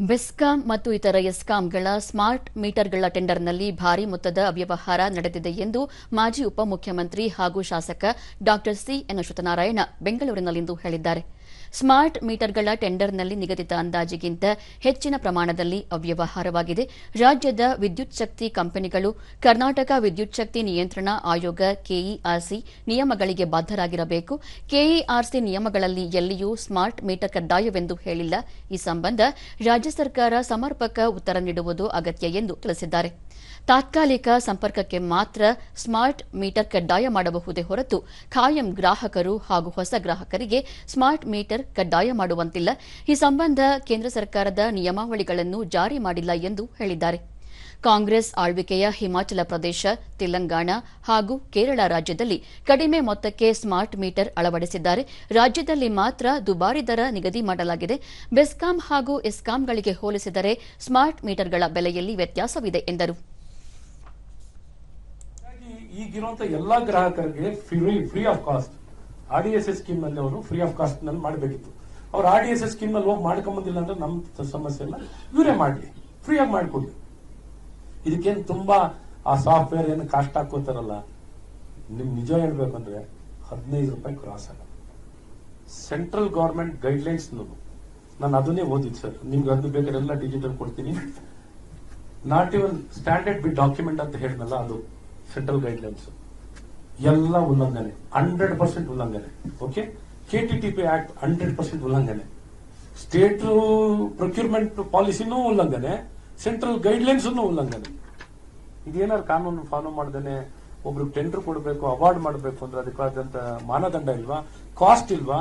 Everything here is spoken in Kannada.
ಬೆಸ್ಕಾಂ ಮತ್ತು ಇತರ ಎಸ್ಕಾಂಗಳ ಸ್ಮಾರ್ಟ್ ಮೀಟರ್ಗಳ ಟೆಂಡರ್ನಲ್ಲಿ ಭಾರೀ ಮೊತ್ತದ ಅವ್ಯವಹಾರ ನಡೆದಿದೆ ಎಂದು ಮಾಜಿ ಉಪಮುಖ್ಯಮಂತ್ರಿ ಹಾಗೂ ಶಾಸಕ ಡಾ ಸಿಎನ್ ಅಶ್ವತ್ಥನಾರಾಯಣ ಬೆಂಗಳೂರಿನಲ್ಲಿಂದು ಹೇಳಿದ್ದಾರೆ. ಸ್ಮಾರ್ಟ್ ಮೀಟರ್ಗಳ ಟೆಂಡರ್ನಲ್ಲಿ ನಿಗದಿತ ಅಂದಾಜಿಗಿಂತ ಹೆಚ್ಚಿನ ಪ್ರಮಾಣದಲ್ಲಿ ಅವ್ಯವಹಾರವಾಗಿದೆ. ರಾಜ್ಯದ ವಿದ್ಯುತ್ ಶಕ್ತಿ ಕಂಪನಿಗಳು, ಕರ್ನಾಟಕ ವಿದ್ಯುತ್ ಶಕ್ತಿ ನಿಯಂತ್ರಣ ಆಯೋಗ, ಕೆಇಆರ್ಸಿ ನಿಯಮಗಳಿಗೆ ಬದ್ದರಾಗಿರಬೇಕು ಕೆಇಆರ್ಸಿ ನಿಯಮಗಳಲ್ಲಿ ಎಲ್ಲಿಯೂ ಸ್ಮಾರ್ಟ್ ಮೀಟರ್ ಕಡ್ಡಾಯವೆಂದು ಹೇಳಿಲ್ಲ. ಈ ಸಂಬಂಧ ರಾಜ್ಯ ಸರ್ಕಾರ ಸಮರ್ಪಕ ಉತ್ತರ ನೀಡುವುದು ಅಗತ್ಯ ಎಂದು ತಿಳಿಸಿದ್ದಾರೆ. ತಾತ್ಕಾಲಿಕ ಸಂಪರ್ಕಕ್ಕೆ ಮಾತ್ರ ಸ್ಮಾರ್ಟ್ ಮೀಟರ್ ಕಡ್ಡಾಯ ಮಾಡಬಹುದೇ ಹೊರತು ಖಾಯಂ ಗ್ರಾಹಕರು ಹಾಗೂ ಹೊಸ ಗ್ರಾಹಕರಿಗೆ ಸ್ಮಾರ್ಟ್ ಮೀಟರ್ ಕಡ್ಡಾಯ ಮಾಡುವಂತಿಲ್ಲ. ಈ ಸಂಬಂಧ ಕೇಂದ್ರ ಸರ್ಕಾರದ ನಿಯಮಾವಳಿಗಳನ್ನು ಜಾರಿ ಮಾಡಿಲ್ಲ ಎಂದು ಹೇಳಿದ್ದಾರೆ. ಕಾಂಗ್ರೆಸ್ ಆಳ್ವಿಕೆಯ ಹಿಮಾಚಲ ಪ್ರದೇಶ, ತೆಲಂಗಾಣ ಹಾಗೂ ಕೇರಳ ರಾಜ್ಯದಲ್ಲಿ ಕಡಿಮೆ ಮೊತ್ತಕ್ಕೆ ಸ್ಮಾರ್ಟ್ ಮೀಟರ್ ಅಳವಡಿಸಿದ್ದಾರೆ. ರಾಜ್ಯದಲ್ಲಿ ಮಾತ್ರ ದುಬಾರಿ ದರ ನಿಗದಿ ಮಾಡಲಾಗಿದೆ. ಬೆಸ್ಕಾಂ ಹಾಗೂ ಎಸ್ಕಾಂಗಳಿಗೆ ಹೋಲಿಸಿದರೆ ಸ್ಮಾರ್ಟ್ ಮೀಟರ್ಗಳ ಬೆಲೆಯಲ್ಲಿ ವ್ಯತ್ಯಾಸವಿದೆ ಎಂದರು. ಈಗಿರುವಂತಹ ಈಗಿರುವಂತ ಎಲ್ಲಾ ಗ್ರಾಹಕರಿಗೆ free of cost R D S S ಸ್ಕೀಮ್ನಲ್ಲಿ ಅವರು ಫ್ರೀ ಆಫ್ ಕಾಸ್ಟ್ನಲ್ಲಿ ಮಾಡಬೇಕಿತ್ತು. ಅವ್ರು ಆರ್ ಡಿ ಎಸ್ ಎಸ್ ಸ್ಕೀಮ್ನಲ್ಲಿ ಹೋಗಿ ಮಾಡ್ಕೊಂಬಂದಿಲ್ಲ ಅಂದ್ರೆ ನಮ್ಮ ಸಮಸ್ಯೆ ಇಲ್ಲ. ಇವರೇ ಮಾಡಲಿ. ಫ್ರೀ ಆಗಿ ಮಾಡಿಕೊಡಿ. ಇದಕ್ಕೇನು ತುಂಬಾ ಆ ಸಾಫ್ಟ್ವೇರ್ ಏನು ಕಾಸ್ಟ್ ಹಾಕೋತಾರಲ್ಲ. ನಿಮ್ ನಿಜ ಹೇಳ್ಬೇಕಂದ್ರೆ ಹದಿನೈದು ರೂಪಾಯಿ ಕ್ರಾಸ್ ಆಗ ಸೆಂಟ್ರಲ್ ಗೌರ್ಮೆಂಟ್ ಗೈಡ್ಲೈನ್ಸ್ ನಾನು ಅದನ್ನೇ ಓದಿದ್ದು ಸರ್. ನಿಮ್ಗೆ ಅದು ಬೇಕಾದ್ರೆ ಎಲ್ಲ ಡಿಜಿಟಲ್ ಕೊಡ್ತೀನಿ. Not even standard B document ಅಂತ ಹೇಳಿದ್ನಲ್ಲ ಅದು ಸೆಂಟ್ರಲ್ ಗೈಡ್ಲೈನ್ಸ್ ಎಲ್ಲ ಉಲ್ಲಂಘನೆ ಹಂಡ್ರೆಡ್ ಪರ್ಸೆಂಟ್ ಉಲ್ಲಂಘನೆ okay K T T P act hundred percent ಉಲ್ಲಂಘನೆ. ಸ್ಟೇಟ್ ಪ್ರೊಕ್ಯೂರ್ಮೆಂಟ್ ಪಾಲಿಸಿನೂ ಉಲ್ಲಂಘನೆ ಸೆಂಟ್ರಲ್ ಗೈಡ್ಲೈನ್ಸ್ ಉಲ್ಲಂಘನೆ. ಇದೇನಾದ್ರು ಕಾನೂನು ಫಾಲೋ ಮಾಡ್ದೇನೆ ಒಬ್ರು ಟೆಂಡರ್ ಕೊಡಬೇಕು ಅವಾರ್ಡ್ ಮಾಡಬೇಕು ಅಂದ್ರೆ ಅದಕ್ಕಾದಂತ ಮಾನದಂಡ ಇಲ್ವಾ? ಕಾಸ್ಟ್ ಇಲ್ವಾ?